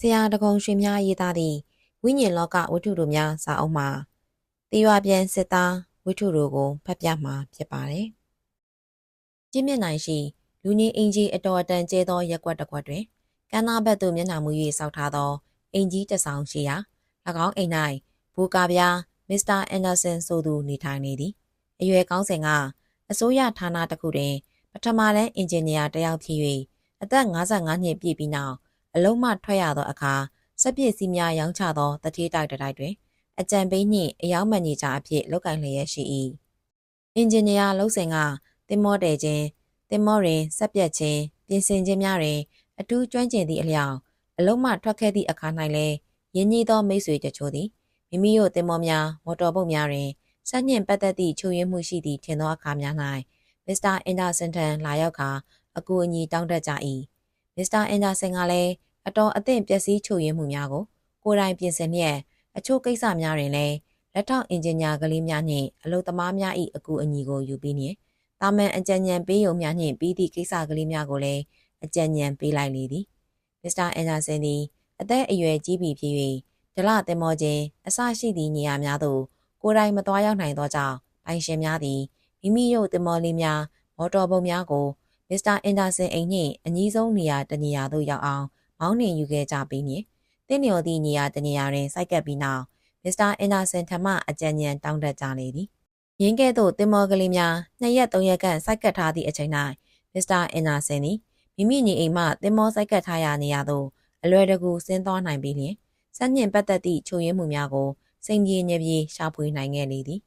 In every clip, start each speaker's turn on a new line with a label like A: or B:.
A: ဆရာတကုံရွှေများရေးသားသည့်ဝိညာဉ်လောကဝတ္ထုတို့များစာအုပ်မှာတေရွာပြန်စစ်သားဝတ္ထုတို့ကိုဖတ်ပြမှာဖြစ်ပါတယ်။ကျင်းမြင့်နိုင်ရှိလူနေအင်ကြီးအတော်အတန်ကျဲသောရက်ကွက်တစ်ကွက်တွင်ကမ်းနားဘက်သို့မျက်နှာမူ၍စောက်ထားသောအင်ကြီးတစ်ဆောင်ရှိရာ၎င်းအိမ်၌ဘူကာပြားမစ္စတာအန်ဒါဆန်ဆိုသူနေထိုင်နေသည်။အရွယ်ကောင်းစဉ်ကအစိုးရဌာနတစ်ခုတွင်ပထမတန်းအင်ဂျင်နီယာတစ်ယောက်ဖြစ်၍အသက်55နှစ်ပြည့်ပြီးနောက် အလုံးမထွက်ရသောအခါစက်ပစ္စည်းများရောင်းချသောတတိတိုက်တိုက်တွင်အကြံပေးနှင့်အယောင်မန်နေဂျာအဖြစ်လုပ်ကိုင်လျက်ရှိ၏အင်ဂျင်နီယာလုပ်စဉ်ကတင်မောတယ်ခြင်းတင်မောတွင်စက်ပြက်ခြင်းပြင်ဆင်ခြင်းများတွင်အထူးကျွမ်းကျင်သည့်အလျောက်အလုံးမထွက်ခဲ့သည့်အခါ၌လည်းရင်းနှီးသောမိတ်ဆွေတချို့သည်မိမိတို့တင်မောများမော်တော်ဘုတ်များတွင်စက်ညင်ပတ်သက်သည့်ချုပ်ရင်းမှုရှိသည့်ထင်သောအခါများ၌မစ္စတာအင်ဒါဆန်ထံလာရောက်ကာအကူအညီတောင်းတကြ၏မစ္စတာအင်ဒါဆန်ကလည်း အတော်အသင့်ပျက်စီးချုပ်ရင်းမှုများကိုကိုယ်တိုင်ပြင်ဆင်လျက်အချို့ကိစ္စများတွင်လည်းလက်ထောက်အင်ဂျင်နီယာကလေးများနှင့်အလုပ်သမားများ၏အကူအညီကိုယူပြီးနှင့်တာမန်အကြံဉာဏ်ပေးရုံများနှင့်ပြီးသည့်ကိစ္စကလေးများကိုလည်းအကြံဉာဏ်ပေးလိုက်လေသည်မစ္စတာအန်ဒါဆန်သည်အသက်အရွယ်ကြီးပြီဖြစ်၍ဒလတင်မောခြင်းအဆရှိသည့်နေရာများသို့ကိုယ်တိုင်မသွားရောက်နိုင်သောကြောင့်ပိုင်ရှင်များသည်မိမိတို့တင်မောလေးများမော်တော်ဘုတ်များကိုမစ္စတာအန်ဒါဆန်အိမ်နှင့်အနီးဆုံးနေရာတနေရာသို့ရောက်အောင် မောင်းနှင်ယူခဲ့ကြပြီးနှင့်တင်းလျော်သည့်နေရာတနေရာတွင်စိုက်ကပ်ပြီးနောက်မစ္စတာအင်ဒါဆန်ထမအကြံဉာဏ်တောင်းတကြလေသည်ရင်းကဲ့သို့တင်မောကလေးများနှစ်ရက်သုံးရက်ကန့်စိုက်ကပ်ထားသည့်အချိန်၌မစ္စတာအင်ဒါဆန်သည်မိမိညီအိမ်မှတင်မောစိုက်ကပ်ထားရာနေရာသို့အလွယ်တကူဆင်းသွားနိုင်ပြီးလျှင်ဆက်ညင်ပတ်သက်သည့်ချိုရင်းမှုများကိုစိန်ပြေညပြေရှာဖွေနိုင်ခဲ့လေသည်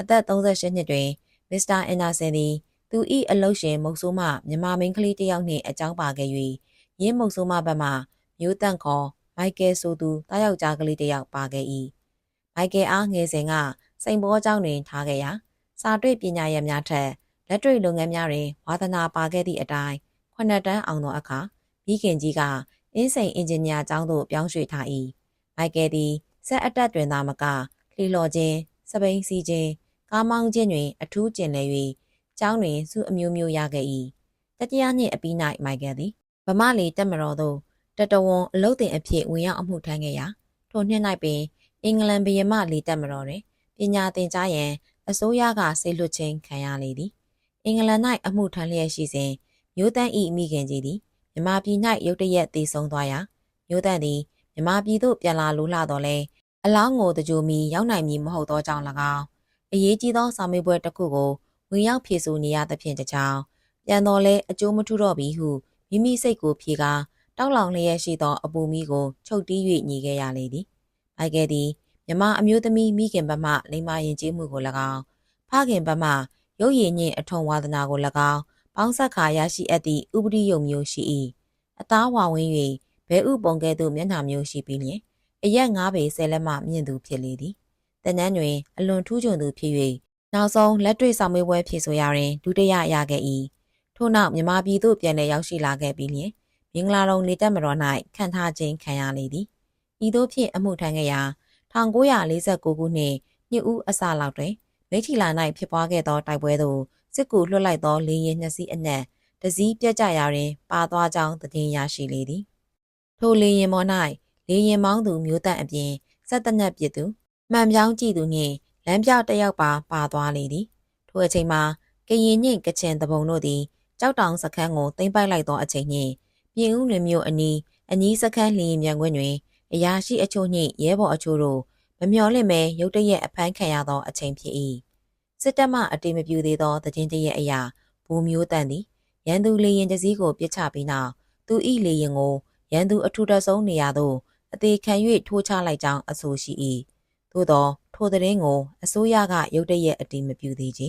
A: အသက်38နှစ်တွင်မစ္စတာအင်ဒါဆန်သည်သူ၏အလုရှင်မုတ်ဆိုးမှမြမမင်းကလေးတစ်ယောက်နှင့်အကြောင်းပါခဲ့၍ ရင်းမုံဆိုးမဘက်မှာမျိုးတန့်ခေါ်မိုက်ကယ်ဆိုသူတာယောက်ျားကလေးတယောက်ပါခဲ့၏မိုက်ကယ်အားငယ်စဉ်ကစိန်ဘောကျောင်းတွင်ထားခဲ့ရာစာတွေ့ပညာရများထက်လက်တွေ့လုပ်ငန်းများတွင်ဝါသနာပါခဲ့သည့်အတိုင်းခုနှစ်တန်းအောင်သောအခါမိခင်ကြီးကအင်းစိန်အင်ဂျင်နီယာကျောင်းသို့ပြောင်းရွှေ့ထား၏မိုက်ကယ်သည်ဆက်အတက်တွင်သာမကလှီလော်ခြင်းစပိန်စီခြင်းကားမောင်းခြင်းတွင်အထူးကျင်လည်၍ကျောင်းတွင်စုအမျိုးမျိုးရခဲ့၏တတိယနှစ်အပြီး၌မိုက်ကယ်သည် ဗမာလီတက်မတော်သို့တတဝန်အလုတ်တင်အဖြစ်ဝင်ရောက်အမှုထမ်းခဲ့ရာထိုနှစ်၌ပင်အင်္ဂလန်ဘီယမလီတက်မတော်တွင်ပညာသင်ကြားရန်အစိုးရကဆေလွတ်ခြင်းခံရလေသည်အင်္ဂလန်၌အမှုထမ်းလျက်ရှိစဉ်မျိုးတန်းဤမိခင်ကြီးသည်မြမပြည်၌ရုတ်တရက်တည်ဆုံသွားရာမျိုးတန်းသည်မြမပြည်သို့ပြန်လာလိုလှတော်လဲအလောင်းကိုတကြိုမီရောက်နိုင်မည်မဟုတ်သောကြောင့်၎င်းအရေးကြီးသောစာမေးပွဲတစ်ခုကိုဝင်ရောက်ဖြေဆိုနေရသဖြင့်တကြောင်ပြန်တော်လဲအကျိုးမထူတော့ပြီဟု မိမိစိတ်ကိုဖြေကားတောက်လောင်လျက်ရှိသောအပူမီးကိုချုပ်တီး၍ညီခဲ့ရလေသည်။မိုက်ကယ်သည်မြမအမျိုးသမီးမိခင်ဘက်မှလိမ္မာရင်ကျေးမှုကို၎င်းဖခင်ဘက်မှရုပ်ရည်ညင်အထုံဝါဒနာကို၎င်းပေါင်းဆက်ခါရရှိအပ်သည့်ဥပဒေယုံမျိုးရှိ၏အသားဝါဝင်း၍ဘဲဥပုံကဲ့သို့မျက်နှာမျိုးရှိပြီးလျင်အရက်ငါးပေဆယ်လက်မှမြင့်သူဖြစ်လေသည်တနန်းတွင်အလွန်ထူးချွန်သူဖြစ်၍နောက်ဆုံးလက်တွေ့ဆောင်မေးပွဲဖြေဆိုရာတွင်ဒုတိယရခဲ့၏ ထို့နောက်မြမပြည်သို့ပြန်လည်ရောက်ရှိလာခဲ့ပြီးလျင်မင်္ဂလာတုံလေတက်မတော်၌ခံထားခြင်းခံရလေသည်ဤသို့ဖြင့်အမှုထမ်းခဲ့ရာ1949ခုနှစ်နှစ်ဦးအစလောက်တွင်မိထီလာ၌ဖြစ်ပွားခဲ့သောတိုက်ပွဲသို့စစ်ကူလွှတ်လိုက်သောလေရင်နှစ်စီးအနက်တစည်းပြက်ကြရာတွင် ပါသွားကြောင်းသတင်းရရှိလေသည်ထိုလေရင်ပေါ်၌လေရင်မောင်းသူမျိုးတပ်အပြင်စက်တနက်ပစ်သူမှန်ပြောင်းကြည့်သူနှင့်လမ်းပြတစ်ယောက်ပါပါသွားလေသည်ထိုအချိန်မှာကရင်နှင့်ကချင်တပုံတို့သည် ကြောက်တောင်စခန်းကိုသိမ်းပိုက်လိုက်သောအချိန်နှင့်ပြင်ဦးလွင်မြို့အနီးအနီးစခန်းလျင်မြန်ခွင့်တွင်အရာရှိအချို့နှင့်ရဲဘော်အချို့တို့မမျှော်လင့်မဲရုတ်တရက်အဖမ်းခံရသောအချိန်ဖြစ်၏စစ်တပ်မှအတိမပြူသေးသောတည်င်းတရက်အရာဘူမျိုးတန်သည်ရန်သူလေရင်တစည်းကိုပြစ်ချပြီးနောက်သူ၏လေရင်ကိုရန်သူအထူးတဆုံးနေရာသို့အသေးခံ၍ထိုးချလိုက်ကြောင်းအဆိုရှိ၏သို့သောထိုသတင်းကိုအစိုးရကရုတ်တရက်အတိမပြူသေးချေ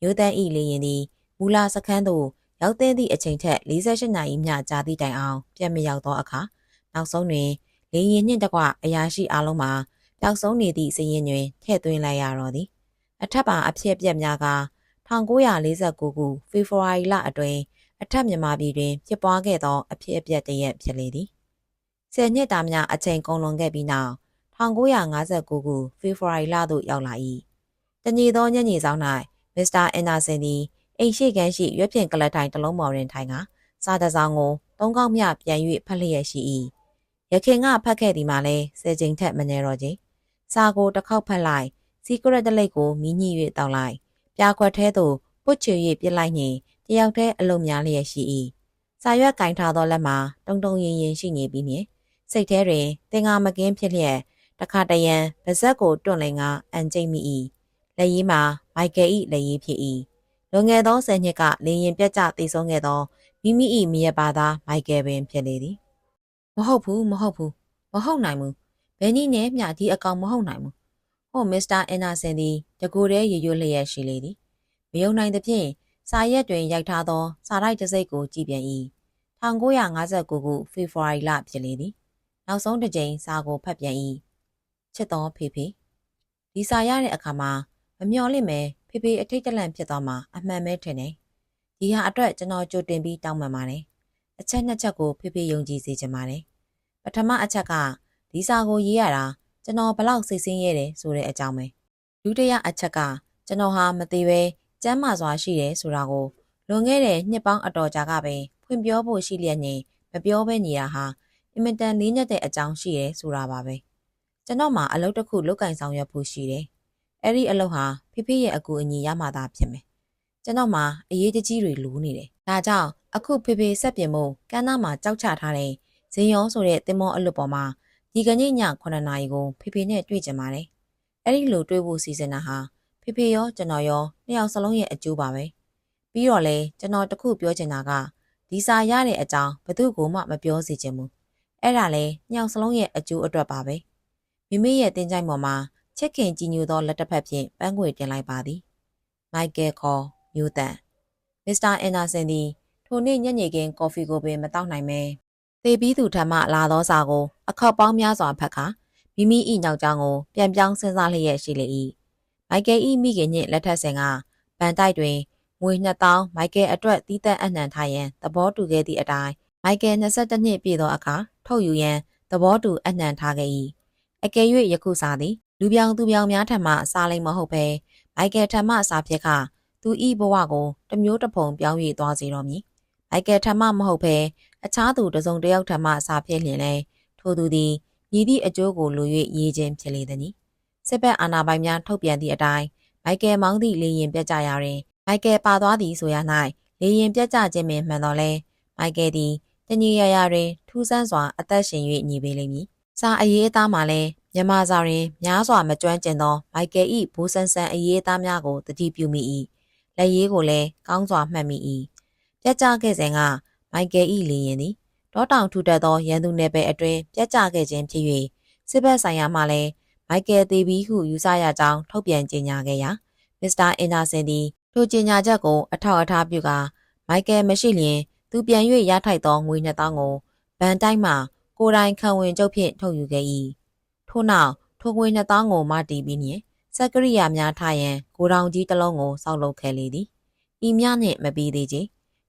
A: မျိုးတန်၏လေရင်သည် မူလာစခန်းသို့ရောက်တဲ့သည့်အချိန်ထက်48နာရီမျှကြာသည့်တိုင်အောင်ပြန်မရောက်သောအခါနောက်ဆုံးတွင်လေရင်နှင့်တကွအရာရှိအလုံးမှာပျောက်ဆုံးနေသည့်စည်ရင်တွင်ထည့်သွင်းလိုက်ရတော့သည်အထက်ပါအဖြစ်အပျက်များက1949ခုဖေဖော်ဝါရီလအတွင်းအထက်မြန်မာပြည်တွင်ဖြစ်ပွားခဲ့သောအဖြစ်အပျက်တရက်ဖြစ်လေသည်ဆယ်နှစ်တာများအချိန်ကုန်လွန်ခဲ့ပြီးနောက်1959ခုဖေဖော်ဝါရီလသို့ရောက်လာ၏တညီသောညညီဆောင်၌မစ္စတာအန်ဒါဆန်သည် အိမ်ရှိခန်းရှိရွက်ဖြင့်ကလထိုင်တစ်လုံးပေါ်တွင်ထိုင်ကစာတစောင်းကိုသုံးကောက်မြပြန်၍ဖတ်လျက်ရှိ၏ရခင်ကဖတ်ခဲ့ဒီမှာလဲဆယ်ချိန်ထက်မနေတော့ချင်းစာကိုတစ်ခေါက်ဖတ်လိုက်စီကရက်တလိတ်ကိုမြည်ညှိ၍တောက်လိုက်ပြာခွက်ထဲသို့ပုတ်ချွေ၍ပြစ်လိုက်ရင်တယောက်တည်းအလုံးများလျက်ရှိ၏စာရွက်ကင်ထားသောလက်မှာတုံတုံရင်ရင်ရှိနေပြီးမြင်စိတ်ထဲတွင်သင်္ကာမကင်းဖြစ်လျက်တခါတရံပါဇက်ကိုတွန့်လင်ကအန်ကျိတ်မိ၏လက်ရည်မှာမိုက်ကယ်၏လက်ရည်ဖြစ်၏ လွန်ခဲ့သောဆယ်နှစ်ကလေရင်ပြက်ကျတည်ဆုံးခဲ့သောမိမိ၏မိရပါသားမိုက်ကယ်ပင်ဖြစ်လေသည်မဟုတ်ဘူးမဟုတ်ဘူးမဟုတ်နိုင်ဘူးဘယ်နည်းနဲ့မျှဒီအကောင်မဟုတ်နိုင်ဘူးဟိုမစ္စတာအန်နာဆန်သည်တကူတည်းရရွလျက်ရှိလေသည်မယုံနိုင်သဖြင့်စာရက်တွင်ရိုက်ထားသောစာရိုက်တစ်စိတ်ကိုကြည့်ပြန်၏1959ခုဖေဖော်ဝါရီလဖြစ်လေသည်နောက်ဆုံးတစ်ကြိမ်စာကိုဖတ်ပြန်၏ချစ်တော်ဖေဖေဒီစာရတဲ့အခါမှာမမျော်လင့်မဲဖေဖေအထိတ်တလန့်ဖြစ်သွားမှာအမှန်ပဲထင်တယ်ဒီဟာအတွက်ကျွန်တော်ကြိုတင်ပြီးတောင်းပန်ပါတယ်အချက်နှစ်ချက်ကိုဖေဖေယုံကြည်စေချင်ပါတယ်ပထမအချက်ကဒီစာကိုရေးရတာကျွန်တော်ဘလောက်စိတ်ဆင်းရဲတယ်ဆိုတဲ့အကြောင်းပဲဒုတိယအချက်ကကျွန်တော်ဟာမသေးပဲကျမ်းမာစွာရှိတယ်ဆိုတာကိုလွန်ခဲ့တဲ့နှစ်ပေါင်းအတော်ကြာကပဲဖွင့်ပြောဖို့ရှိလျက်နေမပြောဘဲနေတာဟာအင်မတန်လေးညက်တဲ့အကြောင်းရှိတယ်ဆိုတာပါပဲကျွန်တော်မှအလုပ်တစ်ခုလုပ်ကင်ဆောင်ရွက်ဖို့ရှိတယ် အဲ့ဒီအလုပ်ဟာဖေဖေရဲ့အကူအညီရမှသာဖြစ်မယ်ကျွန်တော်မှအရေးတကြီးတွေလိုနေတယ်ဒါကြောင့်အခုဖေဖေဆက်ပြင်ဖို့ကမ်းနားမှာကြောက်ချထားတဲ့ဇင်ရောဆိုတဲ့တင်မောအလုပ်ပေါ်မှာဒီကနေ့ည9နာရီကိုဖေဖေနဲ့တွေ့ကြပါတယ်အဲ့ဒီလိုတွေ့ဖို့စီစဉ်တာဟာဖေဖေရောကျွန်တော်ရောနှစ်ယောက်စလုံးရဲ့အကျိုးပါပဲပြီးတော့လေကျွန်တော်တခုပြောချင်တာကဒီစာရတဲ့အကြောင်းဘသူကမှမပြောစီချင်ဘူးအဲ့ဒါလေနှစ်ယောက်စလုံးရဲ့အကျိုးအတွက်ပါပဲမိမိရဲ့တင်ကြိုင်ပေါ်မှာ ချစ်ခင်ကြည်ညိုသောလက်တစ်ဖက်ဖြင့်ပန်းခွေတင်လိုက်ပါသည်မိုက်ကယ်ခေါ်မျိုးတန်မစ္စတာအန်နာဆန်သည်ထိုနေ့ညနေခင်းကော်ဖီကိုပင်မတောက်နိုင်မဲသေပြီးသူထံမှလာသောစာကို အခောက်ပေါင်းများစွာဖတ်ခါမိမိ၏နောက်ကျောင်းကိုပြန်ပြောင်းစဉ်းစားလျက်ရှိလေ၏မိုက်ကယ်၏မိခင်နှင့်လက်ထက်ဆင်ကဗန်တိုက်တွင်ငွေ2000မိုက်ကယ်အတွက်တီးသက်အနှံထားရန်သဘောတူခဲ့သည့်အတိုင်းမိုက်ကယ်22နှစ်ပြည့်သောအခါထုတ်ယူရန်သဘောတူအနှံထားခဲ့၏အကယ်၍ယခုစာသည် လူပြောင်သူပြောင်များထံမှစာလိမ်မဟုတ်ဘဲမိုက်ကယ်ထံမှစာဖြစ်ခသူဤဘဝကိုတမျိုးတစ်ပုံပြောင်း၍သွားစေတော်မူမိုက်ကယ်ထံမှမဟုတ်ဘဲအခြားသူတစုံတစ်ယောက်ထံမှစာဖြစ်လျင်လဲထိုသူသည်မြည်သည့်အကျိုးကိုလို၍ရေးခြင်းဖြစ်လေသည်။စစ်ဘက်အာဏာပိုင်များထုတ်ပြန်သည့်အတိုင်းမိုက်ကယ်မောင်းသည့်လေရင်ပြတ်ကြရာတွင်မိုက်ကယ်ပါသွားသည်ဆိုရ၌လေရင်ပြတ်ကြခြင်းပင်မှန်တော်လဲမိုက်ကယ်သည်တညီရရတွင်ထူးဆန်းစွာအသက်ရှင်၍ညီပေးလိမ့်မည်။စာအရေးအသားမှာလဲ မြန်မာစာတွင်များစွာမကျွမ်းကျင်သောမိုက်ကယ်၏ဘိုးဆန်းဆန်းအရေးအသားများကိုတတိပြုမိ၏။လက်ရေးကိုလည်းကောင်းစွာမှတ်မိ၏။ပြတ်ကြခဲ့စဉ်ကမိုက်ကယ်၏လေရင်သည်တောတောင်ထူထပ်သောရန်သူနယ်ပယ်အတွင်းပြတ်ကျခဲ့ခြင်းဖြစ်၍စစ်ဘက်ဆိုင်ရာမှလည်းမိုက်ကယ်သေပြီးဟုယူဆရကြောင်းထုတ်ပြန်ကြေညာခဲ့ရာမစ္စတာအင်ဒါဆင်သည်ထိုကြေညာချက်ကိုအထောက်အထားပြုကာမိုက်ကယ်မရှိလျင်သူပြန်၍ရထိုက်သောငွေ2000ကိုဗန်တိုင်းမှကိုတိုင်ခံဝင်ကျုပ်ဖြင့်ထုတ်ယူခဲ့၏ ထို့နောက်ထိုငွေ2000ကိုမတီးပြီးနှင့်စက်ကရိယာများထားရန်ကိုတောင်ကြီးတစ်လုံးကိုစောက်လုပ်ခဲ့လေသည်ဤမြနှင့်မပြီးသေးချေ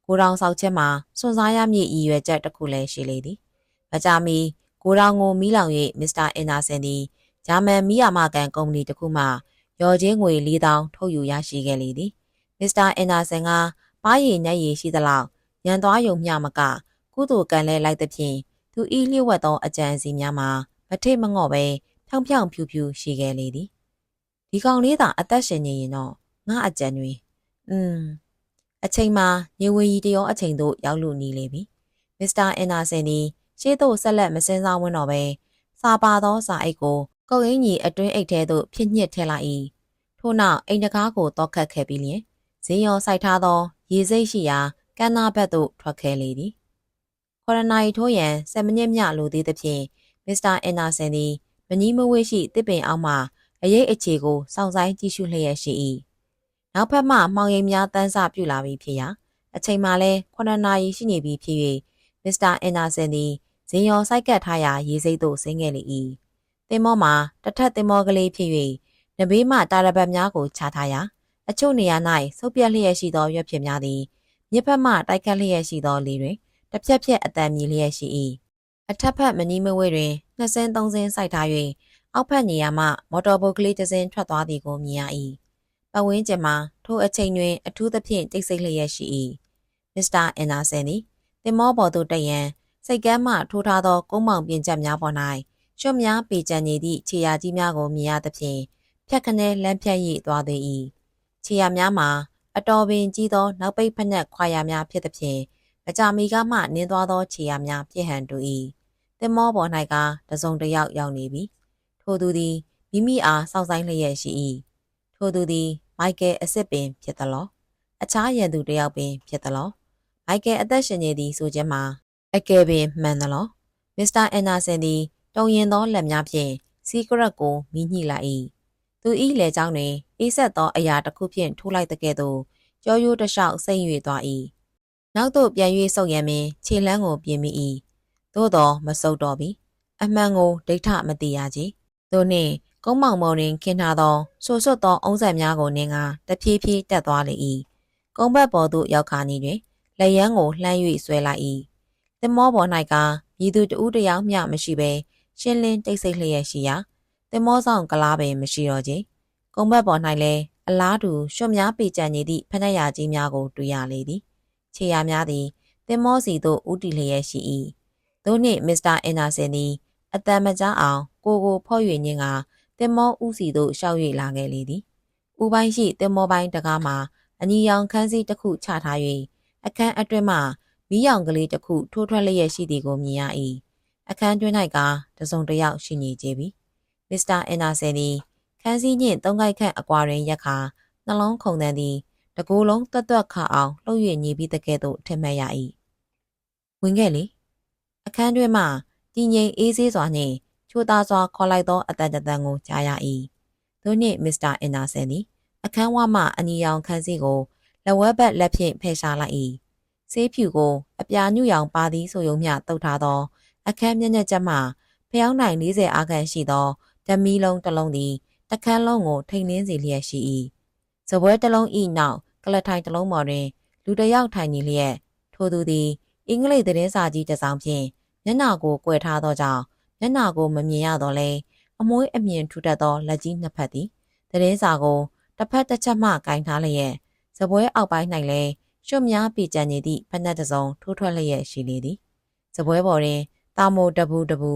A: ကိုတောင်ဆောက်ချက်မှာစွန်စားရမည့်ရည်ရွယ်ချက်တစ်ခုလည်းရှိလေသည်။မကြမီကိုတောင်ကိုမီးလောင်၍မစ္စတာအင်နာဆန်သည်ဂျာမန်မီးယာမကန်ကုမ္ပဏီတစ်ခုမှရော်ချင်းငွေ4000ထုတ်ယူရရှိခဲ့လေသည်။မစ္စတာအင်နာဆန်ကပါးရည်ညက်ရည်ရှိသလောက်ညံသွားယုံမျှမကကုသိုလ်ကံလဲလိုက်သဖြင့်သူဤလျှို့ဝှက်သောအကြံစီများမှာ မထိတ်မငော့ပဲဖြောင်ဖြောင်ဖြူဖြူရှိခဲ့လေသည်။ဒီကောင်လေးသာအသက်ရှင်နေရင်တော့ငါအကြံတွေอืมအချိန်မှာရေဝေကြီးတရောအချိန်သို့ရောက်လူနေလေပြီမစ္စတာအင်နာဆန်သည်ရှေ့သို့ဆက်လက်မစင်းစားဝန်းတော့ပဲစာပါသောစာအိတ်ကိုကုတ်အင်းကြီးအတွင်းအိတ်ထဲသို့ဖြစ်ညှစ်ထည့်လိုက်၏ထို့နောက်အိမ်တကားကိုတောက်ခတ်ခဲ့ပြီးလျင်ဇင်းရောစိုက်ထားသောရေစိတ်ရှိရာကမ်းနားဘက်သို့ထွက်ခဲလေသည်ခေါ်ရနာရီထိုးရန်7မိနစ်မြလိုသေးသဖြင့် မစ္စတာအင်နာဆန်သည်မကြီးမဝေးရှိတစ်ပင်အောက်မှအရေးအခြေကိုစောင့်ဆိုင်ကြည့်ရှုလျက်ရှိ၏နောက်ဖက်မှမှောင်ရိပ်များတန်းစပြူလာပြီးဖြစ်ရာအချိန်မှလဲ9နာရီရှိနေပြီဖြစ်၍မစ္စတာအန်ဒါဆန်သည်ဇင်ရောစိုက်ကပ်ထားရာရေစိတ်သို့ဆင်းခဲ့လေ၏သင်္ဘောမှာတစ်ထက်သင်္ဘောကလေးဖြစ်၍နဘေးမှတာရပတ်များကိုချထားရာအချို့နေရာ၌ဆုပ်ပြက်လျက်ရှိသောရွက်ဖြစ်များသည်မြစ်ဖက်မှတိုက်ခတ်လျက်ရှိသောလေတွင်တစ်ဖြက်ဖြက်အတန်မြည်လျက်ရှိ၏ အထက်ဖက်မနီးမဝဲတွင်နှစ်စင်းသုံးစင်းစိုက်ထား၍အောက်ဖက်နေရာမှမော်တော်ဘုတ်ကလေးတစ်စင်းထွက်သွားသည်ကိုမြင်ရ၏ပတ်ဝန်းကျင်မှာထိုအချိန်တွင်အထူးသဖြင့်တိတ်ဆိတ်လျက်ရှိ၏မစ္စတာအန်နာဆန်သည်တင်မောပေါ်သို့တက်ရန်စိတ်ကမ်းမှထိုးထားသောကုန်းမောင်ပြင်ချက်များပေါ်၌ရွှတ်များပေကြံနေသည့်ခြေရာကြီးများကိုမြင်ရသဖြင့်ဖြတ်ခနဲလမ်းဖြတ်၍သွားသည်၏ခြေရာများမှာအတော်ပင်ကြီးသောနောက်ပိတ်ဖက်နှက်ခွာရများဖြစ်သဖြင့်မကြမီကမှနင်းသွားသောခြေရာများပြည့်ဟန်တူ၏ တင်မောပေါ်၌ကတစုံတစ်ယောက်ရောက်နေပြီထိုသူသည်မိမိအားစောင့်ဆိုင်လျက်ရှိ၏ထိုသူသည်မိုက်ကယ်အစ်စ်ပင်ဖြစ်သလောအခြားရန်သူတစ်ယောက်ပင်ဖြစ်သလောမိုက်ကယ်အသက်ရှင်နေသည်ဆိုခြင်းမှာအကယ်ပင်မှန်သလောမစ္စတာအန်နာဆန်သည်တုံရင်သောလက်များဖြင့်စီကရက်ကိုမိညှိလိုက်၏သူ၏လက်ချောင်းတွင်အေးဆက်သောအရာတစ်ခုဖြင့်ထိုးလိုက်တဲ့ကဲ့သို့ကြောရိုးတစ်လျှောက်ဆိတ်၍သွား၏နောက်သို့ပြန်၍ဆုပ်ရံပင်ခြေလန်းကိုပြင်မိ၏ သို့တော်မဆုပ်တော့ပြီအမှန်ကိုဒိဋ္ဌမသိရကြသို့နှင့်ကုန်းမောင်မော်တွင်ခင်းထားသောဆိုဆွတ်သောအုံးဆက်များကိုနင်းကတဖြည်းဖြည်းတက်သွားလေ၏ကုန်းဘက်ပေါ်သို့ရောက်ခါနေတွင်လက်ရန်ကိုလှမ်း၍ဆွဲလိုက်၏သင်္ဘောပေါ်၌ကမြည်သူတဦးတယောက်မျှမရှိဘဲရှင်းလင်းတိတ်ဆိတ်လျက်ရှိရာသင်္ဘောဆောင်ကလားပင်မရှိတော့ချေကုန်းဘက်ပေါ်၌လည်းအလားတူရွှတ်များပေကြံနေသည့်ဖက်နှက်ရာကြီးများကိုတွေ့ရလေသည်ခြေရာများသည်သင်္ဘောစီသို့ဦးတည်လျက်ရှိ၏ သို့နှင့်မစ္စတာအင်နာဆင်သည်အတန်မကြားအောင်ကိုကိုဖော့၍ညင်းကတင်မောဦးစီတို့ရှောက်၍လာခဲ့လေသည်။ဦးပိုင်းရှိတင်မောပိုင်းတကားမှာအညီရောင်ခန်းစည်းတစ်ခုချထား၍အခန်းအတွင်းမှမီးရောင်ကလေးတစ်ခုထိုးထွက်လျက်ရှိသည်ကိုမြင်ရ၏။အခန်းတွင်း၌ကတစုံတစ်ယောက်ရှိနေကြပြီ။မစ္စတာအင်နာဆယ်သည်ခန်းစည်းနှင့်သုံးခိုက်ခန့်အကွာတွင်ရက်ခါနှလုံးခုန်တန်းသည်တကူလုံးတွတ်တွတ်ခါအောင်လှုပ်၍ညီပြီးတကဲ့သို့ထင်မှတ်ရ၏။ဝင်ခဲ့လေ အခန်းတွင်းမှတည်ငြိမ်အေးဆေးစွာနှင့်ချိုသားစွာခေါ်လိုက်သောအတန်တန်ကိုကြားရ၏သို့နှင့်မစ္စတာအင်နာဆန်သည်အခန်းဝမှအနီရောင်ခန်းစည်းကိုလက်ဝဲဘက်လက်ဖြင့်ဖယ်ရှားလိုက်၏ဆေးဖြူကိုအပြာညွရောင်ပါသည်ဆိုယုံမျှတုတ်ထားသော အခန်းမျက်နှာချက်မှဖျောင်းနိုင်40အားခန့်ရှိသောဓမီလုံးတစ်လုံးသည်တခန်းလုံးကိုထိန်နှင်းစီလျက်ရှိ၏ဇပွဲတစ်လုံးဤနောက်ကလထိုင်တစ်လုံးပေါ်တွင် လူတစ်ယောက်ထိုင်နေလျက်ထိုသူသည်အင်္ဂလိပ်သတင်းစာကြီးတစ်စောင်ဖြင့် မျက်နှာကိုကွယ်ထားသောကြောင့်မျက်နှာကိုမမြင်ရတော့လဲအမွှေးအမြင်ထူထပ်သောလက်ကြီးနှစ်ဖက်သည်သတင်းစာကိုတစ်ဖက်တစ်ချက်မှကင်ထားလျက်ဇပွဲအောက်ပိုင်း၌လည်းရွှတ်များပြကြံနေသည့်ဖက်နှက်တစ်စုံထိုးထွက်လျက်ရှိလေသည်ဇပွဲပေါ်တွင်တာမိုတပူတပူ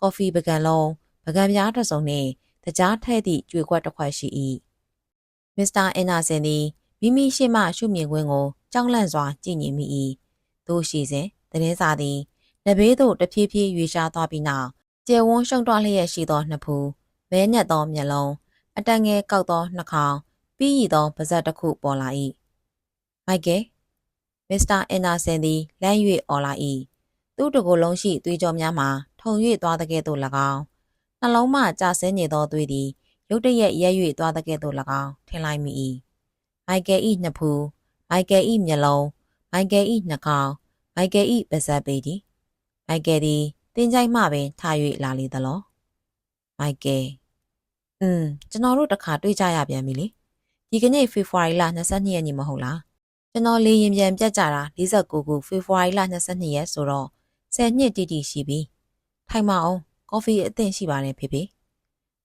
A: ကော်ဖီပကံလုံးပကံပြားတစ်စုံနှင့်တကြားထဲ့သည့်ကြွေခွက်တစ်ခွက်ရှိ၏မစ္စတာအင်နာဆင်သည်မိမိရှိမှရှုမြင်ခွင့်ကိုကြောက်လန့်စွာကြည်ညိမိ၏သို့ရှိစဉ်သတင်းစာသည် နဘေးသို့တဖြည်းဖြည်းရွေရှားသွားပြီးနောက်ကျယ်ဝန်းရှုံတော့လျက်ရှိသောနှစ်ဖူးမဲညက်သောမျက်လုံးအတန်ငယ်ကောက်သောနှာခေါင်းပြီးရသောပါးစပ်တစ်ခုပေါ်လာ၏မိုက်ကယ်မစ္စတာအင်နာဆန်သည်လမ်း၍អော်လာ၏သူ့တကိုယ်လုံးရှိသွေးကြောများမှာထုံ၍သွားတဲ့ကဲ့သို့၎င်းနှလုံးမှကြာဆင်းနေသောသွေးသည်ရုတ်တရက်ရဲ၍သွားတဲ့ကဲ့သို့၎င်းထင်လိုက်မိ၏မိုက်ကယ်၏နှစ်ဖူးမိုက်ကယ်၏မျက်လုံးမိုက်ကယ်၏နှာခေါင်းမိုက်ကယ်၏ပါးစပ်ပေသည် မိုက်ကယ်သည်တင်းကြိုက်မှပင်ထား၍လာလေသလောမိုက်ကယ်อืมကျွန်တော်တို့တခါတွေ့ကြရပြန်ပြီလေဒီကနေ့ဖေဖော်ဝါရီလ22ရက်နေ့မဟုတ်လားကျွန်တော်လေရင်ပြန်ပြတ်ကြတာ49ခုဖေဖော်ဝါရီလ22ရက်ဆိုတော့10နှစ်တိတိရှိပြီထိုင်မအောင်ကော်ဖီအသင့်ရှိပါတယ်ဖေဖေ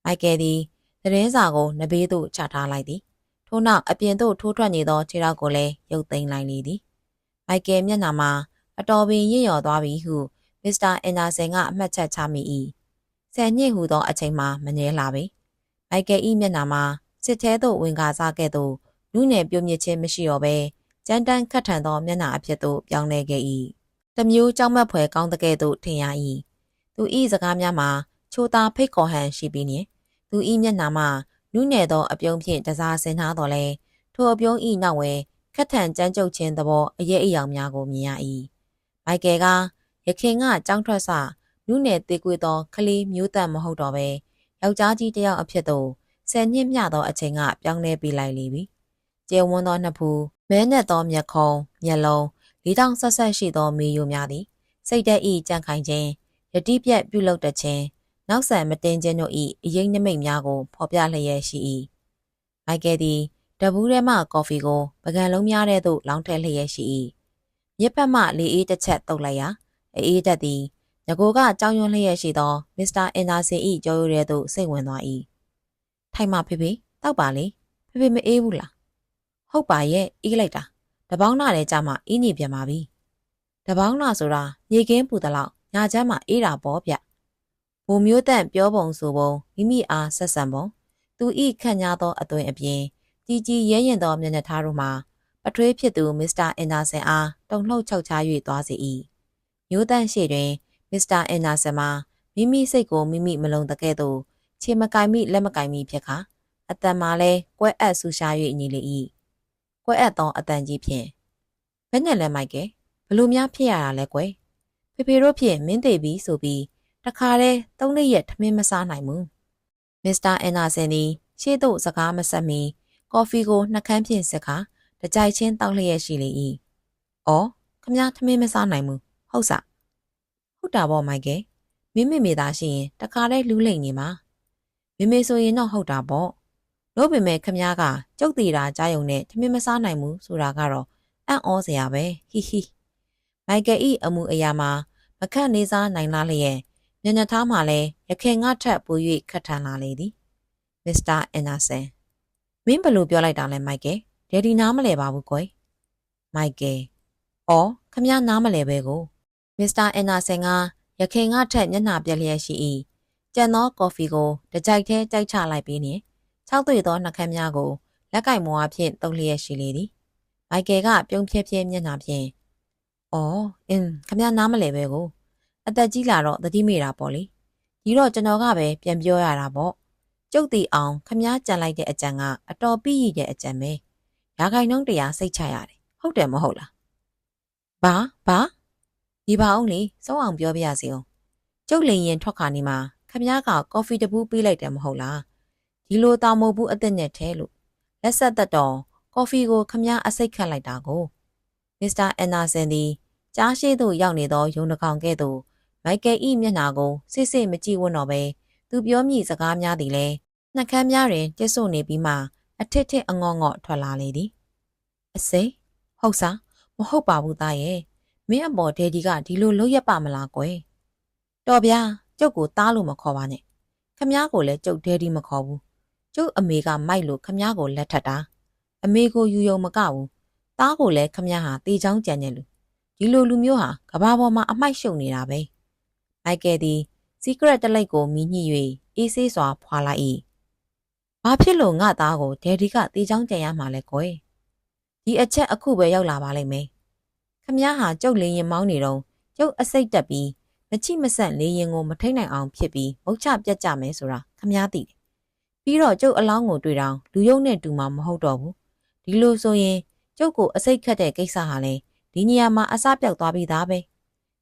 A: မိုက်ကယ်သည်သတင်းစာကိုနဘေးသို့ချထားလိုက်သည်ထို့နောက်အပြင်သို့ထိုးထွက်နေသောခြေထောက်ကိုလည်းရုပ်သိမ်းလိုက်လေသည်မိုက်ကယ်မျက်နှာမှာအတော်ပင်ရင့်ရော်သွားပြီဟု မစ္စတာအန်ဒါဆန်ကအမှတ်ချက်ချမိ၏ဆယ်နှစ်ဟူသောအချိန်မှာမငဲလာပေမိုက်ကယ်၏မျက်နှာမှာစစ်သေးသို့ဝင်ကားစားခဲ့သို့နုနယ်ပြုံးမြခြင်းမရှိတော့ဘဲကြမ်းတမ်းခတ်ထန်သောမျက်နှာအဖြစ်သို့ပြောင်းလဲခဲ့၏တမျိုးကြောက်မက်ဖွယ်ကောင်းတဲ့ကဲ့သို့ထင်ရ၏သူ၏စကားများမှာချိုသားဖိတ်ခေါ်ဟန်ရှိပြီးနေသူ၏မျက်နှာမှာနုနယ်သောအပြုံးဖြင့်တစားဆင်ထားတော်လဲထိုအပြုံး၏နောက်ဝဲခက်ထန်ကြမ်းကြုတ်ခြင်းသဘောအရေးအယောင်များကိုမြင်ရ၏မိုက်ကယ်က ရခင်ကကြောင်းထွက်စနုနယ်တေကွေသောကလေးမျိုးသက်မဟုတ်တော့ပဲယောက်ျားကြီးတစ်ယောက်အဖြစ်သို့ဆယ်နှစ်မြသောအချိန်ကပြောင်းလဲပေးလိုက်လေပြီ။ကျဲဝန်းသောနှစ်ဖူးမဲနဲ့သောမျက်ခုံးမျက်လုံးလေးတောင်ဆက်ဆက်ရှိသောမေယိုများသည်စိတ်တက်ဤကြန့်ခိုင်ခြင်းယတိပြက်ပြုလုပ်တတ်ခြင်းနောက်ဆံမတင်ခြင်းတို့၏အရေးနိမိတ်များကိုဖော်ပြလျက်ရှိ၏။မိုက်ကယ်သည်တဘူးထဲမှကော်ဖီကိုပကံလုံးများထဲသို့လောင်းထည့်လျက်ရှိ၏။မြစ်ဖက်မှလေအေးတစ်ချက်တုပ်လိုက်ရာ အေးတက်သည်ငကိုကကြောင်ရွံ့လျက်ရှိသောမစ္စတာအင်ဒါဆင်၏ကြောရိုးရဲသို့စိတ်ဝင်သွား၏ထိုင်မဖေဖေတောက်ပါလေဖေဖေမအေးဘူးလားဟုတ်ပါရဲ့အေးလိုက်တာတပေါင်းနာလည်းကြာမှအင်းကြီးပြန်ပါပြီတတပေါင်းလာဆိုတာမြေကင်းပူတလောက်ညာချမ်းမှာအေးတာပေါ့ဗျဘုံမျိုးတန့်ပြောပုံဆိုပုံမိမိအားဆက်ဆံပုံသူဤခန့်ညားသောအသွင်အပြင်ကြီးကြီးရဲရင်သောမျက်နှာထားတို့မှာပထွေးဖြစ်သူမစ္စတာအင်ဒါဆန်အားတုံလှုပ်ချောက်ချ၍သွားစေ၏ မျိုးတန့်ရှိတွင်မစ္စတာအင်ဒါဆန်မှာမိမိစိတ်ကိုမိမိမလုံးတကဲ့သို့ခြေမကင်မိလက်မကင်မိဖြစ်ခါအတန်မှာလဲကွဲအပ်ဆူရှာ၍ညီလေ၏ကွဲအပ်သောအတန်ကြီးဖြင့်ဘယ်နဲ့လဲမိုက်ကဲဘလို့များဖြစ်ရတာလဲကွယ်ဖေဖေတို့ဖြင့်မင်းသေးပြီဆိုပြီးတခါတည်းသုံးလေးရက်ထမင်းမစားနိုင်ဘူးမစ္စတာအန်နာဆန်သည်ရှေ့သို့စကားမဆက်မီကော်ဖီကိုနှကန်းဖြင့်စကားတကြိုက်ချင်းတောက်လျက်ရှိလေ၏။အော်ခမည်းထမင်းမစားနိုင်ဘူး ဟုတ်စားဟုတ်တာပေါ့မိုက်ကယ်မိမိမိသားရှိရင်တခါတည်းလူးလိမ့်နေမှာမိမိဆိုရင်တော့ဟုတ်တာပေါ့လို့ပေမဲ့ခမည်းကကြုတ်တီတာကြားယုံနဲ့ထမင်းမစားနိုင်ဘူးဆိုတာကတော့အံ့ဩစရာပဲဟီဟီမိုက်ကယ်ဤအမှုအရာမှာမခန့်နေစားနိုင်လားလျက်ညညထားမှလည်းရခင်ငါထက်ပို၍ခတ်ထန်လာလေသည်မစ္စတာအန်နာဆန်မင်းဘယ်လိုပြောလိုက်တာလဲမိုက်ကယ်ဒယ်ဒီနားမလဲပါဘူးကွယ်မိုက်ကယ်အော်ခမည်းနားမလဲပဲကို မစ္စတာအန်နာဆန်ကရခင်ငါထက်မျက်နှာပြက်လျက်ရှိ၏ကြံသောကော်ဖီကိုတကြိုက်သေးကြိုက်ချလိုက်ပြီးနှင့်ခြောက်သွေသောနှကမ်းများကိုလက်ကင်မောအားဖြင့်တုံးလျက်ရှိလေသည်မိုက်ကယ်ကပြုံးဖြဲဖြဲမျက်နှာဖြင့်အော်အင်းခမည်းနားမလဲပဲကိုအသက်ကြီးလာတော့သတိမေ့တာပေါ့လေဒီတော့ကျွန်တော်ကပဲပြန်ပြောရတာပေါ့ကျုပ်တီအောင်ခမားကြံလိုက်တဲ့အကြံကအတော်ပြီးရတဲ့အကြံပဲရာခိုင်နှုန်းတရားစိတ်ချရတယ်ဟုတ်တယ်မဟုတ်လားဘာဘာ ဒီပါအောင်လေစုံအောင်ပြောပြရစီအောင်ကျုပ်လင်ရင်ထွက်ခါနေမှာခမားကကော်ဖီတပူးပေးလိုက်တယ်မဟုတ်လားဒီလိုတောင်မဘူးအသက်နဲ့ထဲလို့လက်ဆက်သက်တော့ကော်ဖီကိုခမားအစိတ်ခတ်လိုက်တာကိုမစ္စတာအန်နာဆန်သည်ကြားရှိသို့ရောက်နေသောယုံနှကောင်ကဲ့သို့မိုက်ကယ်ဤမျက်နှာကိုစစ်စစ်မကြည့်ဝတ်တော့ပဲသူပြောမိစကားများသည်လဲနှကမ်းများတွင်ကျစ်ဆို့နေပြီးမှအထစ်ထစ်အငေါ့ငေါ့ထွက်လာလေသည်အစိဟုတ်စားမဟုတ်ပါဘူးသားရဲ့ မင်းအပေါ်ဒဲဒီကဒီလိုလုပ်ရပါမလားကွယ်တော်ဗျာကျုပ်ကိုတားလို့မခေါ်ပါနဲ့ခမားကိုလည်းကျုပ်ဒဲဒီမခေါ်ဘူးကျုပ်အမေကမိုက်လို့ခမားကိုလက်ထပ်တာအမေကိုယူယုံမကဘူးတားကိုလည်းခမားဟာတေချောင်းကြံနေလူဒီလိုလူမျိုးဟာကဘာပေါ်မှာအမိုက်ရှုံနေတာပဲမိုက်ကယ်သည် secret တလိုက်ကိုမြည်ညှိ၍အေးဆေးစွာဖွာလိုက်၏ဘာဖြစ်လို့ငါသားကိုဒယ်ဒီကတေချောင်းကြံရမှာလဲကွယ်ဒီအချက်အခုပဲရောက်လာပါလိမ့်မယ် ခမည်းဟာကျုပ်လေးရင်မောင်းနေတော့ကျုပ်အစိတ်တက်ပြီးမချိမဆက်လေးရင်ကိုမထိန်နိုင်အောင်ဖြစ်ပြီးမုတ်ချပြတ်ကြမယ်ဆိုတာခမည်းသိတယ်ပြီးတော့ကျုပ်အလောင်းကိုတွေ့တော့လူယုံနဲ့တူမှာမဟုတ်တော့ဘူးဒီလိုဆိုရင်ကျုပ်ကိုအစိတ်ခတ်တဲ့ကိစ္စဟာလေဒီနေရာမှာအစပြောက်သွားပြီးသားပဲ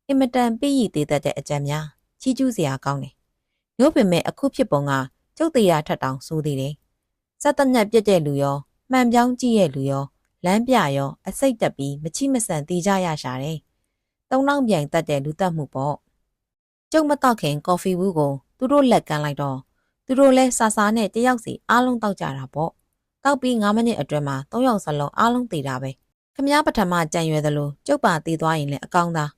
A: အင်မတန်ပြည့်ရည်သေးတဲ့အကြံများချီးကျူးစရာကောင်းတယ်။နို့ပင်မဲ့အခုဖြစ်ပုံကကျုပ်တရားထက်တောင်ဆိုးသေးတယ်။စက်တနက်ပြစ်တဲ့လူရောမှန်ပြောင်းကြည့်ရဲ့လူရော လမ်းပြရောအစိတ်တက်ပြီးမချိမဆန်တေးကြရရှာတယ်။သုံးနောက်ပြိုင်တက်တဲ့လူတက်မှုပေါ့။ကျုပ်မတော့ခင်ကော်ဖီဘူးကိုသူတို့လက်ကမ်းလိုက်တော့သူတို့လဲစာစာနဲ့တယောက်စီအားလုံးတောက်ကြတာပေါ့။တောက်ပြီး9မိနစ်အတွင်းမှာ၃ယောက်စလုံးအားလုံးတေးတာပဲ။ခမားပထမကြံရွယ်သလိုကျုပ်ပါတေးသွားရင်လည်းအကောင်းသား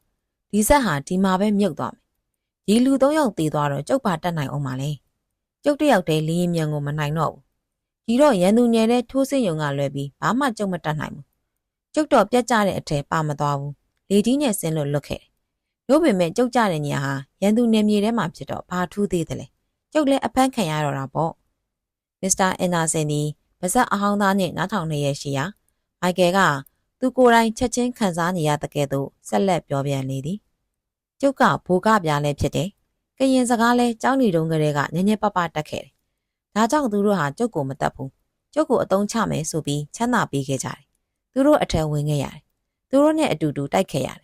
A: ဒီဆက်ဟာဒီမှာပဲမြုပ်သွားမယ်ဒီလူသုံးယောက်တေးသွားတော့ကျုပ်ပါတက်နိုင်အောင်ပါလေကျုပ်တယောက်တည်းလေးရင်မြန်ကိုမနိုင်တော့ဘူး ဒီတော့ရန်သူငယ်တဲ့ထိုးစင်းယုံကလွဲပြီးဘာမှကျုပ်မတက်နိုင်ဘူးကျုပ်တော့ပြက်ကြတဲ့အထက်ပါမသွားဘူးလေကြီးနဲ့ဆင်းလို့လွတ်ခဲ့တယ်လို့ပေမဲ့ကျုပ်ကြတဲ့နေရာဟာရန်သူနယ်မြေထဲမှာဖြစ်တော့ဘာထူးသေးတယ်လဲကျုပ်လည်းအဖမ်းခံရတော့တာပေါ့မစ္စတာအင်နာဆန်ဒီပါဇက်အဟောင်းသားနဲ့နားထောင်နေရရှိရာမိုက်ကယ်ကသူကိုယ်တိုင်ချက်ချင်းခံစားနေရတဲ့ကဲ့သို့ဆက်လက်ပြောပြနေသည်ကျုပ်ကဘိုးကပြားလည်းဖြစ်တယ်ကရင်စကားလည်းကြောင်းနေတုန်းကလေးကနည်းနည်းပပတက်ခဲ့တယ် ဒါကြောင့်သူတို့ဟာကျုပ်ကိုမတတ်ဘူးကျုပ်ကိုအတုံးချမယ်ဆိုပြီးချမ်းသာပေးခဲ့ကြတယ်သူတို့အထက်ဝင်ခဲ့ရတယ်သူတို့နဲ့အတူတူတိုက်ခဲ့ရတယ်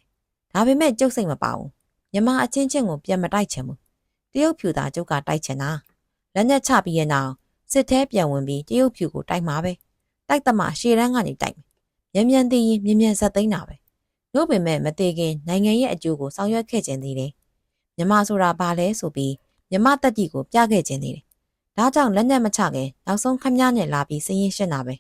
A: ဒါပေမဲ့ကျုပ်စိတ်မပါဘူးမြမအချင်းချင်းကိုပြန်မတိုက်ချင်ဘူးတရုတ်ဖြူသာကျုပ်ကတိုက်ချင်တာလက်ညက်ချပြီးရဲ့နောက်စစ်သေးပြန်ဝင်ပြီးတရုတ်ဖြူကိုတိုက်မှာပဲတိုက်တမရှေ့တန်းကနေတိုက်မယ်မြန်မြန်သိရင်မြန်မြန်ဆက်သိမ်းတာပဲတို့ပင်မဲ့မသေးခင်နိုင်ငံရဲ့အကျိုးကိုဆောင်ရွက်ခဲ့ခြင်းသေးတယ်မြမဆိုတာဘာလဲဆိုပြီးမြမတက်တီကိုပြခဲ့ခြင်းသေးတယ် ဒါကြောင့်လက်နက်မချခင်နောက်ဆုံးခမည်းနဲ့လာပြီးစရင်ရှင်းတာပဲ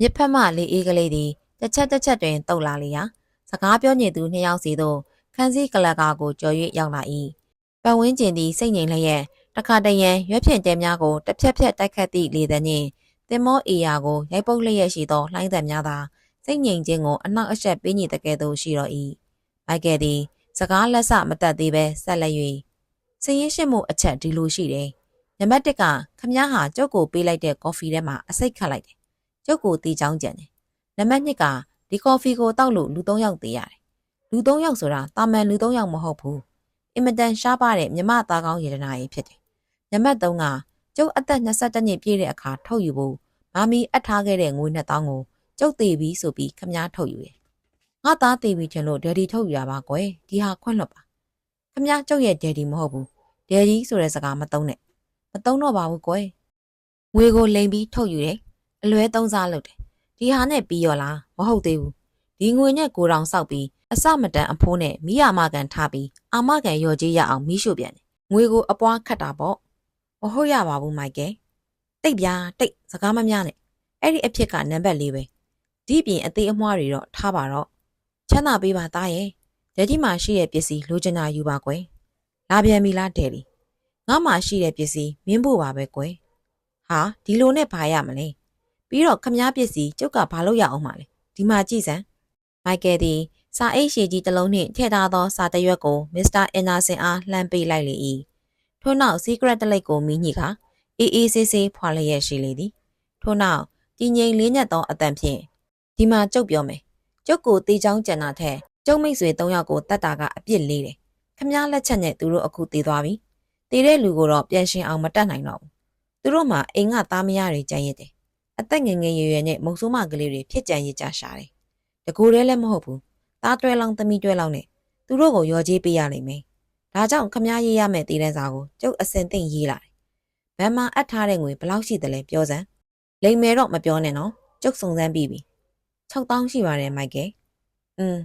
A: မြစ်ဖက်မှလေးအေးကလေးသည်တစ်ချက်တစ်ချက်တွင်တုတ်လာလေရာစကားပြောနေသူနှစ်ယောက်စီတို့ခန်းစည်းကလကာကိုကြော်၍ရောက်လာ၏ပတ်ဝန်းကျင်သည်စိတ်ငြိမ်လျက်တခါတရံရွက်ဖြင့်တဲများကိုတစ်ဖြက်ဖြက်တိုက်ခတ်သည့်လေသည်နှင့်တင်မောအေယာကိုရိုက်ပုတ်လျက်ရှိသောလှိုင်းသက်များသာစိတ်ငြိမ်ခြင်းကိုအနောက်အရှက်ပေးညီတကယ်သို့ရှိတော်၏မိုက်ကယ်သည်စကားလက်စမတက်သေးပဲဆက်လက်၍စည်ရင်ရှင်းမှုအချက်ဒီလိုရှိတယ် နံပါတ်1ကခမည်းဟာကျုပ်ကိုပေးလိုက်တဲ့ကော်ဖီထဲမှာအစိတ်ခတ်လိုက်တယ်ကျုပ်ကိုတီချောင်းကြံတယ်နံပါတ်2ကဒီကော်ဖီကိုတောက်လို့လူ3ယောက်သေးရတယ်လူ3ယောက်ဆိုတာတာမန်လူ3ယောက်မဟုတ်ဘူးအင်မတန်ရှားပါတဲ့မြမသားကောင်းယေဒနာကြီးဖြစ်တယ်နံပါတ်3ကကျုပ်အသက်22နှစ်ပြည့်တဲ့အခါထုတ်ယူဖို့မမီအပ်ထားခဲ့တဲ့ငွေ2000ကိုကျုပ်သေးပြီဆိုပြီးခမည်းထုတ်ယူတယ်ငါသားသေးပြီချင်လို့ဒယ်ဒီထုတ်ယူတာပါကွယ်ဒီဟာခွင့်လွတ်ပါခမည်းကျုပ်ရဲ့ဒယ်ဒီမဟုတ်ဘူးဒယ်ဒီဆိုတဲ့စကားမသုံးနဲ့ မသုံးတော့ပါဘူးကွယ်ငွေကိုလိမ်ပြီးထုတ်ယူတယ်အလွဲသုံးစားလုပ်တယ်ဒီဟာနဲ့ပြီးရောလားမဟုတ်သေးဘူးဒီငွေနဲ့ကိုတောင်စောက်ပြီးအစမတန်အဖိုးနဲ့မိယာမကန်ထားပြီးအာမကန်ရော်ကြီးရအောင်မိရှို့ပြန်တယ်ငွေကိုအပွားခတ်တာပေါ့မဟုတ်ရပါဘူးမိုက်ကယ်တိတ်ပြားတိတ်စကားမများနဲ့အဲ့ဒီအဖြစ်ကနံပါတ်၄ပဲဒီပြင်အသေးအမွှားတွေတော့ထားပါတော့ချမ်းသာပေးပါသားရဲ့ဒက်ဒီမှာရှိတဲ့ပစ္စည်းလိုချင်တာယူပါကွယ်လာပြန်ပြီလားဒယ်လီ ငါမှရှိတဲ့ပစ္စည်းမင်းဖို့ပါပဲကွယ်ဟာဒီလိုနဲ့ဘာရမလဲပြီးတော့ခမားပစ္စည်းကျုပ်ကဘာလို့ရအောင်မလဲဒီမှာကြည့်စမ်းမိုက်ကယ်သည်စာအိတ်ရှည်ကြီးတစ်လုံးနှင့်ထည့်ထားသောစာတရွက်ကိုမစ္စတာအင်နာဆင်အားလှမ်းပေးလိုက်လေ၏ထို့နောက် secret တလိပ်ကိုမိညှိကအေးအေးဆေးဆေးဖွာလျက်ရှိလေသည်ထို့နောက်တည်ငြိမ်လေးညက်သောအတန်ဖြင့်ဒီမှာကျုပ်ပြောမယ်ကျုပ်ကိုတေးချောင်းကြံတာထက်ကျုပ်မိတ်ဆွေ၃ယောက်ကိုတတ်တာကအပြစ်လေးတယ်ခမားလက်ချက်နဲ့သူတို့အခုတည်သွားပြီ တည်တဲ့လူကိုတော့ပြန်ရှင်အောင်မတတ်နိုင်တော့ဘူးသူတို့မှအိမ်ကသားမယားတွေကြံရစ်တယ်အသက်ငယ်ငယ်ရွယ်ရွယ်နဲ့မုံဆိုးမကလေးတွေဖြစ်ကြံရစ်ကြရှာတယ်တကူတည်းလည်းမဟုတ်ဘူးသားတွဲလောင်းသမီးတွဲလောင်းနဲ့သူတို့ကိုရော်ကြီးပေးရနိုင်မယ်ဒါကြောင့်ခမားရေးရမယ့်တည်တဲ့စာကိုကျုပ်အစင်သိမ့်ရေးလာတယ်ဘန်မှာအပ်ထားတဲ့ငွေဘယ်လောက်ရှိသလဲပြောစမ်းလိမ်မယ်တော့မပြောနဲ့နော်ကျုပ်စုံစမ်းပြီးပြီ6000ရှိပါတယ်မိုက်ကယ်อืม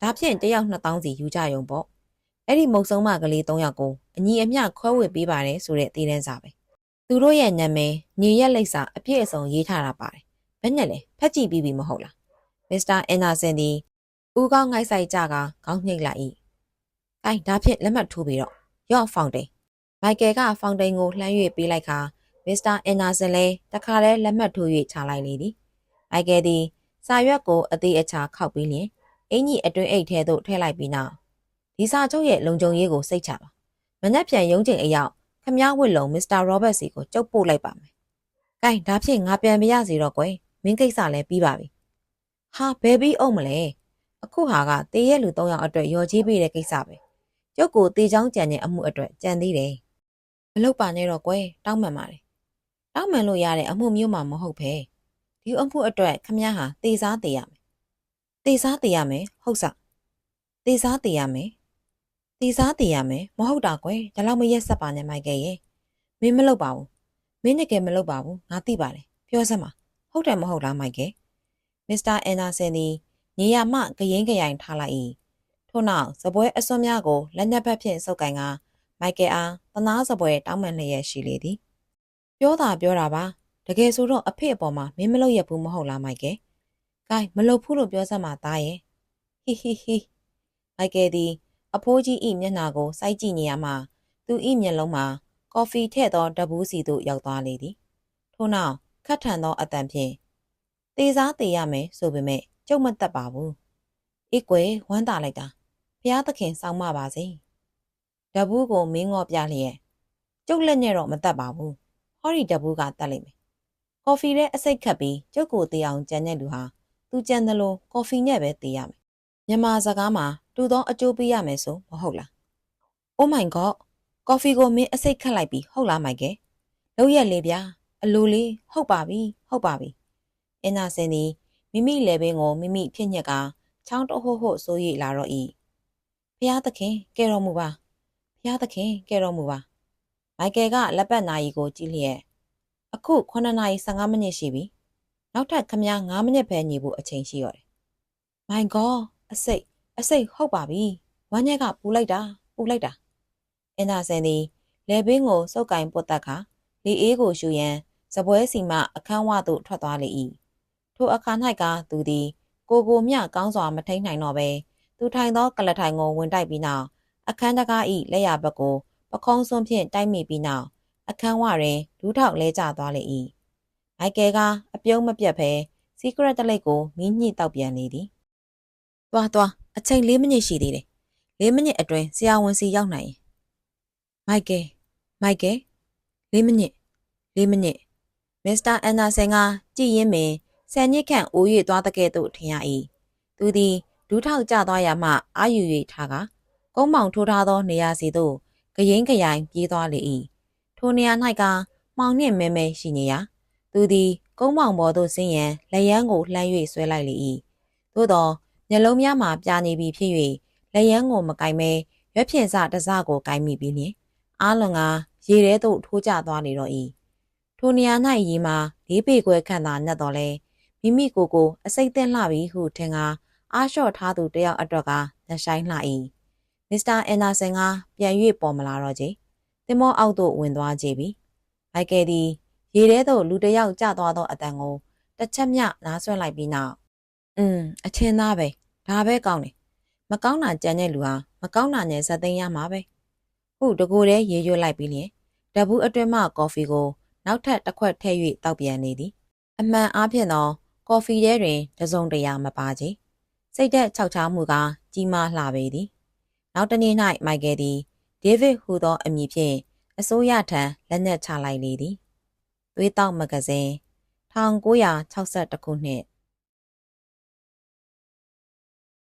A: ဒါဖြင့်တယောက်2000စီယူကြရုံပေါ့ အဲ့ဒီမုတ်ဆုံးမကလေး3ယောက်ကိုအညီအမျှခွဲဝေပေးပါတယ်ဆိုတဲ့သေးတန်းစာပဲသူတို့ရဲ့နာမည်ညီရက်လိပ်စာအပြည့်အစုံရေးထားတာပါတယ်ဘယ်နဲ့လဲဖက်ကြည့်ပြီးပြီမဟုတ်လားမစ္စတာအန်နာဆန်ဒီဦးကောင်းငိုက်ဆိုင်ကြကခေါင်းညှိတ်လိုက်၏။အဲဒါဖြင့်လက်မှတ်ထိုးပြီးတော့ရော့ဖောင်တိန်မိုက်ကယ်ကဖောင်တိန်ကိုလှမ်း၍ပေးလိုက်ခါမစ္စတာအန်နာဆန်လည်းတခါတည်းလက်မှတ်ထိုး၍ချလိုက်လေသည်။မိုက်ကယ်သည်စာရွက်ကိုအသေးအချာခောက်ပြီးလျင်အင်ကြီးအတွင်းအိတ်ထဲသို့ထည့်လိုက်ပြီးနောက် ဒီစာချုပ်ရဲ့လုံခြုံရေးကိုစိတ်ချပါမနှက်ပြန်ရုံးချိန်အရောက်ခမားဝစ်လုံမစ္စတာရောဘတ်စီကိုကျုပ်ပို့လိုက်ပါမယ်။ကဲဒါဖြင့်ငါပြန်မရစီတော့ကွယ်မင်းကိစ္စလည်းပြီးပါပြီ။ဟာဘယ်ပြီးအောင်မလဲ။အခုဟာကတေးရဲ့လူ၃ယောက်အတွက်ရော်ကြီးပေးတဲ့ကိစ္စပဲ။ကျုပ်ကိုတေးချောင်းကြံတဲ့အမှုအတွက်ကြံသေးတယ်။မလုပ်ပါနဲ့တော့ကွယ်တောင်းပန်ပါတယ်။တောင်းပန်လို့ရတဲ့အမှုမျိုးမှမဟုတ်ပဲ။ဒီအမှုအတွက်ခမားဟာတေးစားတေးရမယ်။တေးစားတေးရမယ်ဟုတ်စ။တေးစားတေးရမယ်။ တေးစားတေးရမယ်မဟုတ်တာကွယ်ဒါလောက်မရက်ဆက်ပါနဲ့မိုက်ကယ်ရဲ့။မင်းမလုပ်ပါဘူး။မင်းတကယ်မလုပ်ပါဘူးငါသိပါတယ်။ပြောစမ်းပါ။ဟုတ်တယ်မဟုတ်လားမိုက်ကယ်။မစ္စတာအန်နာဆန်သည်နေရာမှဂရင်ဂရိုင်ထားလိုက်၏ထို့နောက်စပွဲအစွန်းများကိုလက်ညက်ဘက်ဖြင့်စုပ်ကိုင်ကမိုက်ကယ်အားသနာစပွဲတောင်းပန်လျက်ရှိလေသည်ပြောတာပြောတာပါတကယ်ဆိုတော့အဖေအပေါ်မှာမင်းမလုပ်ရဘူးမဟုတ်လားမိုက်ကယ်ဂိုင်းမလုပ်ဘူးလို့ပြောစမ်းပါသားရဲ့ဟီဟီဟီမိုက်ကယ်သည် အဖိုးကြီးဤမျက်နှာကိုစိုက်ကြည့်နေရမှသူဤမျက်လုံးမှာကော်ဖီထည့်သောတပူးစီသို့ရောက်သွားလေသည်ထို့နောက်ခတ်ထန်သောအတန်ဖြင့်တေစားတေရမယ်ဆိုပေမဲ့ကျုပ်မတက်ပါဘူးအေးကွယ်ဝမ်းသာလိုက်တာဖျားသခင်စောင်းမပါစေတပူးကိုမင်းငေါ့ပြလျက်ကျုပ်လက်နဲ့တော့မတက်ပါဘူးဟောဒီတပူးကတက်လိမ့်မယ်ကော်ဖီနဲ့အစိတ်ခတ်ပြီးကျုပ်ကိုတေးအောင်ကြံတဲ့လူဟာသူကြံတယ်လို့ကော်ဖီနဲ့ပဲတေးရမယ်မြန်မာစကားမှာ တူသောအကျိုးပေးရမယ်ဆိုမဟုတ်လား Oh my god ကော်ဖီကိုမင်းအစိတ်ခတ်လိုက်ပြီးဟုတ်လားမိုက်ကယ်လောက်ရက်လေးဗျာအလိုလေးဟုတ်ပါပြီဟုတ်ပါပြီအင်နာစင်သည်မိမိလည်းပင်ကိုမိမိဖြစ်ညက်ကချောင်းတဟို့ဟို့ဆိုးရိလာတော့၏ဖျားသခင်ကဲတော်မူပါဖျားသခင်ကဲတော်မူပါမိုက်ကယ်ကလက်ပတ်နာရီကိုကြည့်လျက်အခု9နာရီ15မိနစ်ရှိပြီနောက်ထပ်ခမည်း9မိနစ်ပဲညီဖို့အချိန်ရှိရတယ် My god အစိတ် အစိတ်ဟုတ်ပါပြီဝမ်းညက်ကပူလိုက်တာပူလိုက်တာအင်နာဆန်သည်လေဘင်းကိုစုပ်ကင်ပုတ်တက်ခါလေအေးကိုရှူရန်စပွဲစီမှအခန်းဝသို့ထွက်သွားလေ၏ထိုအခါ၌ကသူသည် ကိုကိုမြကောင်းစွာမထိန်နိုင်တော့ပဲသူထိုင်သောကလထိုင်ကိုဝင်တိုက်ပြီးနောက်အခန်းတကား၏လက်ရဘက်ကိုပခုံးစွန်းဖြင့်တိုက်မိပြီးနောက်အခန်းဝတွင်ဒူးထောက်လဲကျသွားလေ၏မိုက်ကယ်ကအပြုံးမပြတ်ဘဲစီကရက်တလိတ်ကိုမီးညှိတောက်ပြန်လေသည်သွားသွား အချိန်၄မိနစ်ရှိသေးတယ်၄မိနစ်အတွင်းဆရာဝန်စီရောက်နိုင်ရင်မိုက်ကယ်မိုက်ကယ်၄မိနစ်၄မိနစ်မစ္စတာအန်နာဆန်ကကြည်ရင်ပင်ဆယ်နှစ်ခန့်အိုး၍သွားတဲ့ကဲ့သို့ထင်ရ၏သူသည်ဒူးထောက်ကျသွားရမှအာယူ၍ထားကကုန်းမောင်ထိုးထားသောနေရာစီသို့ဂရင်ခရိုင်ပြေးသွားလေ၏ထိုနေရာ၌ကမှောင်နှင့်မဲမဲရှိနေရာသူသည်ကုန်းမောင်ပေါ်သို့ဆင်းရန်လက်ရန်ကိုလှမ်း၍ဆွဲလိုက်လေ၏သို့သော မျက်လုံးများမှာပြာနေပြီဖြစ်၍လက်ရန်ကိုမကင်မဲရွက်ဖြင့်စတစကိုကင်မိပြီးလျှင်အားလွန်ကရေထဲသို့ထိုးကျသွားလေတော့၏ထိုနေရာ၌ရေမှာလေးပေခွဲခန့်သာနှက်တော်လဲမိမိကိုယ်ကိုအစိတ်သင့်လှပြီဟုထင်ကားအားလျှော့ထားသူတယောက်အတွက်ကနှဆိုင်လှ၏မစ္စတာအန်နာဆန်ကပြန်၍ပေါ်မလာတော့ချေတင်မောအောက်သို့ဝင်သွားကြပြီမိုက်ကယ်သည်ရေထဲသို့လူတစ်ယောက်ကျသွားသောအတန်ကိုတစ်ချက်မျှနားဆွလိုက်ပြီးနောက်อืมအချင်းသားပဲ ဒါပဲကောင်းတယ်မကောင်းတာကြံတဲ့လူဟာမကောင်းတာနဲ့ဇက်သိမ်းရမှာပဲဟုတ်တကူတည်းရေရွတ်လိုက်ပြီးလျင်တပူးအတွင်းမှကော်ဖီကို နောက်ထပ်တစ်ခွက်ထည့်၍တောက်ပြန်နေသည်အမှန်အားဖြင့်သောကော်ဖီထဲတွင်တစုံတရာမပါချေစိတ်သက်ခြောက်ချားမှုကကြီးမားလှပေသည်နောက်တနေ့၌မိုက်ကယ်သည်ဒေးဗစ်ဟူသောအမည်ဖြင့်အစိုးရထံလက်နက်ချလိုက်လေသည်သွေးတောက်မဂဇင်း1962ခုနှစ်